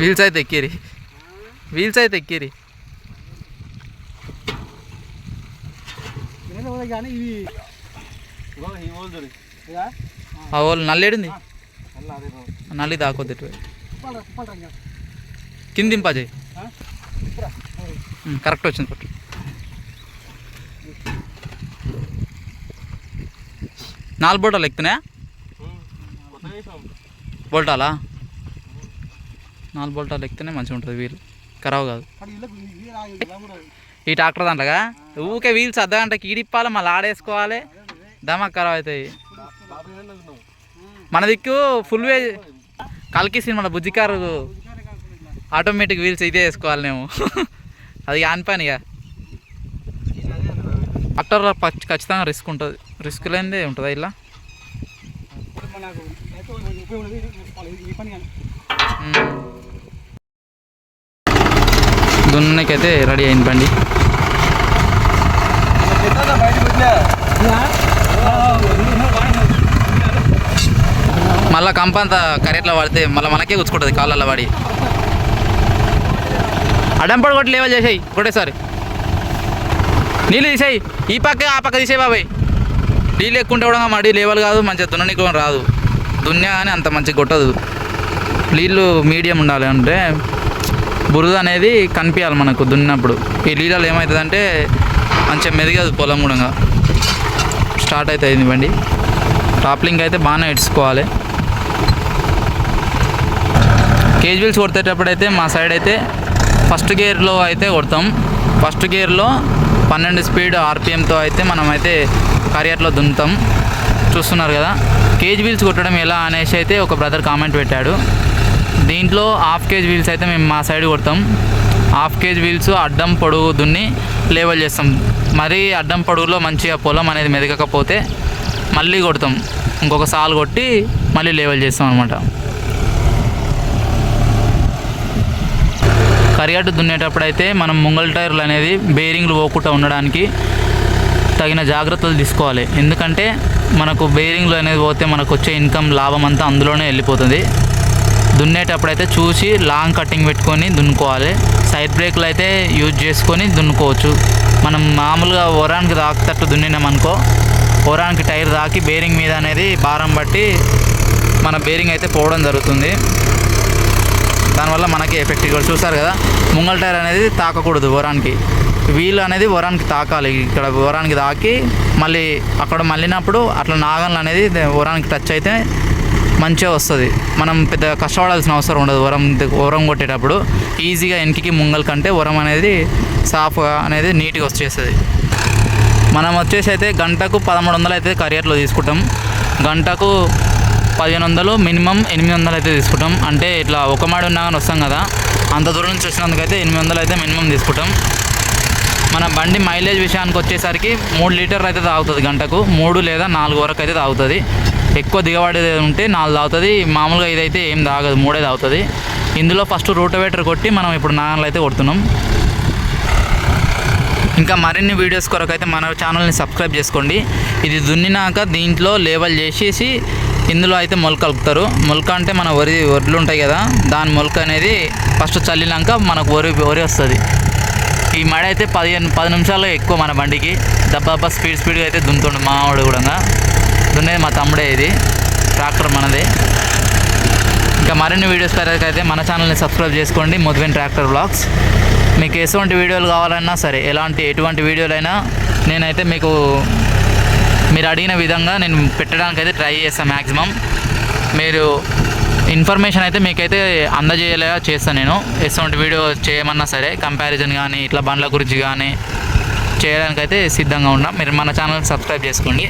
Wheels అయితే ఎక్కిరి. Wheels అయితే ఎక్కిరి. కానీ ఆ వాళ్ళు నల్లేడింది? నల్లి దాకొద్దు కింది తిప్పాలరా, కరెక్ట్ వచ్చింది పట్టు నాలుగు బోటాలు ఎక్కుతున్నాయా? బోల్టాలా? నాలుగు బోల్టాలు ఎక్కితేనే మంచిగా ఉంటుంది వీలు. ఖరాబ్ కాదు. ఈ ట్రాక్టర్ దాంట్లోగా ఊకే వీల్స్ అర్ధ గంటకి ఈడిప్పాలి మళ్ళీ ఆడేసుకోవాలి. దమాక్ ఖరాబ్ అవుతాయి. మన దిక్కు ఫుల్ వే కల్కి సినిమా బుజ్జికారు కారు ఆటోమేటిక్ వీల్స్ ఇదే వేసుకోవాలి మేము. అది ఆన్ పని ఇక. ఇది ట్రాక్టర్లో ఖచ్చితంగా రిస్క్ ఉంటుంది. రిస్క్ లేనిదే ఉంటుందా ఇలా? ఇప్పుడు ఉపయోగం ఈ పని కానీ. దున్నకైతే రెడీ అయింది బండి. మళ్ళీ కంప అంతా కరెక్ట్లో పడితే మళ్ళీ మనకే గుచ్చుకుంటుంది కాళ్ళల్లో పడి. అడంపడి కొట్టి లేవల్ చేసేయి ఒకటేసారి నీళ్ళు తీసేయి ఈ పక్క ఆ పక్క తీసేయి బాబాయ్. నీళ్ళు లేకుంటే కూడా మడి లేవల్ కాదు మంచిగా దున్ననికి కూడా రాదు. దున్యా కానీ అంత మంచిగా కొట్టదు. నీళ్ళు మీడియం ఉండాలి అంటే బురద అనేది కనిపించాలి మనకు దున్నప్పుడు ఈ నీళ్ళలో ఏమవుతుందంటే మంచిగా మెదిగదు పొలం కూడా. స్టార్ట్ అయితే అయింది బండి టాప్లింగ్ అయితే బాగానే ఇడ్చుకోవాలి. కేజ్ వీల్స్ కొట్టేటప్పుడు అయితే మా సైడ్ అయితే ఫస్ట్ గేర్లో అయితే కొడతాం. ఫస్ట్ గేర్లో పన్నెండు స్పీడ్ ఆర్పిఎంతో అయితే మనమైతే కరియర్లో దున్నుతాం. చూస్తున్నారు కదా. కేజ్ వీల్స్ కొట్టడం ఎలా అనేసి అయితే ఒక బ్రదర్ కామెంట్ పెట్టాడు. దీంట్లో హాఫ్ కేజ్ వీల్స్ అయితే మేము మా సైడ్ కొడతాం. హాఫ్ కేజ్ వీల్స్ అడ్డం పొడుగు దున్ని లేవల్ చేస్తాం. మరీ అడ్డం పొడుగులో మంచిగా పొలం అనేది మెదగకపోతే మళ్ళీ కొడతాం. ఇంకొక సాల్ కొట్టి మళ్ళీ లేవల్ చేస్తాం అనమాట కరిగట్టు దున్నేటప్పుడు అయితే మనం ముంగల్ టైర్లు అనేది బేరింగ్లు పోకుండా ఉండడానికి తగిన జాగ్రత్తలు తీసుకోవాలి. ఎందుకంటే మనకు బేరింగ్లు అనేది పోతే మనకు వచ్చే ఇన్కమ్ లాభం అంతా అందులోనే వెళ్ళిపోతుంది. దున్నేటప్పుడు అయితే చూసి లాంగ్ కట్టింగ్ పెట్టుకొని దున్నుకోవాలి. సైడ్ బ్రేక్లు అయితే యూజ్ చేసుకొని దున్నుకోవచ్చు. మనం మామూలుగా ఒరానికి తాకుతట్టు దున్నినామనుకో ఒరానికి టైర్ తాకి బేరింగ్ మీద అనేది భారం బట్టి మన బేరింగ్ అయితే పోవడం జరుగుతుంది. దానివల్ల మనకి ఎఫెక్ట్. ఇక్కడ చూసారు కదా ముంగల్ టైర్ అనేది తాకకూడదు వరానికి. వీల్ అనేది వరానికి తాకాలి. ఇక్కడ వరానికి తాకి మళ్ళీ అక్కడ మళ్ళినప్పుడు అట్లా నాగన్లు అనేది వరానికి టచ్ అయితే మంచిగా వస్తుంది. మనం పెద్ద కష్టపడాల్సిన అవసరం ఉండదు వరం వరం కొట్టేటప్పుడు. ఈజీగా వెనక్కి ముంగల్ కంటే వరం అనేది సాఫ్గా అనేది నీట్గా వచ్చేస్తుంది. మనం వచ్చేసి అయితే గంటకు పదమూడు వందలు అయితే కరియర్లో తీసుకుంటాం. గంటకు పదిహేను వందలు మినిమం ఎనిమిది వందలు అయితే తీసుకుంటాం. అంటే ఇట్లా ఒక మాడి ఉన్నా కానీ వస్తాం కదా. అంత దూరం నుంచి వచ్చినందుకైతే ఎనిమిది వందలు అయితే మినిమం తీసుకుంటాం. మన బండి మైలేజ్ విషయానికి వచ్చేసరికి మూడు లీటర్ అయితే తాగుతుంది గంటకు. మూడు లేదా నాలుగు వరకు అయితే తాగుతుంది. ఎక్కువ దిగబడి ఉంటే నాలుగు తాగుతుంది. మామూలుగా ఇదైతే ఏం తాగదు. మూడే తాగుతుంది. ఇందులో ఫస్ట్ రూటోవేటర్ కొట్టి మనం ఇప్పుడు నాగన్లు అయితే కొడుతున్నాం. ఇంకా మరిన్ని వీడియోస్ కొరకు అయితే మన ఛానల్ని సబ్స్క్రైబ్ చేసుకోండి. ఇది దున్నినాక దీంట్లో లేబల్ చేసేసి ఇందులో అయితే మొలక కలుపుతారు. మొలక అంటే మన వరి వడ్లు ఉంటాయి కదా దాని మొలక అనేది ఫస్ట్ చల్లినాక మనకు వరి వరి వస్తుంది. ఈ మడ అయితే పదిహేను పది నిమిషాల్లో ఎక్కువ మన బండికి. దబ్బా స్పీడ్ స్పీడ్గా అయితే దున్నుతుండు మావాడు కూడా. దున్నేది మా తమ్ముడే ఇది. ట్రాక్టర్ మనదే. ఇంకా మరిన్ని వీడియోస్ కొరకు అయితే మన ఛానల్ని సబ్స్క్రైబ్ చేసుకోండి. ముద్విన్ ట్రాక్టర్ బ్లాగ్స్. మీకు ఎటువంటి వీడియోలు కావాలన్నా సరే ఎలాంటి ఎటువంటి వీడియోలైనా నేనైతే మీకు మీరు అడిగిన విధంగా నేను పెట్టడానికి అయితే ట్రై చేస్తాను మ్యాక్సిమం మీరు ఇన్ఫర్మేషన్ అయితే మీకైతే అందజేయలేగా చేస్తాను నేను. ఎటువంటి వీడియో చేయమన్నా సరే కంపారిజన్ కానీ ఇట్లా బండ్ల గురించి కానీ చేయడానికైతే సిద్ధంగా ఉన్నాం. మీరు మన ఛానల్ సబ్స్క్రైబ్ చేసుకోండి.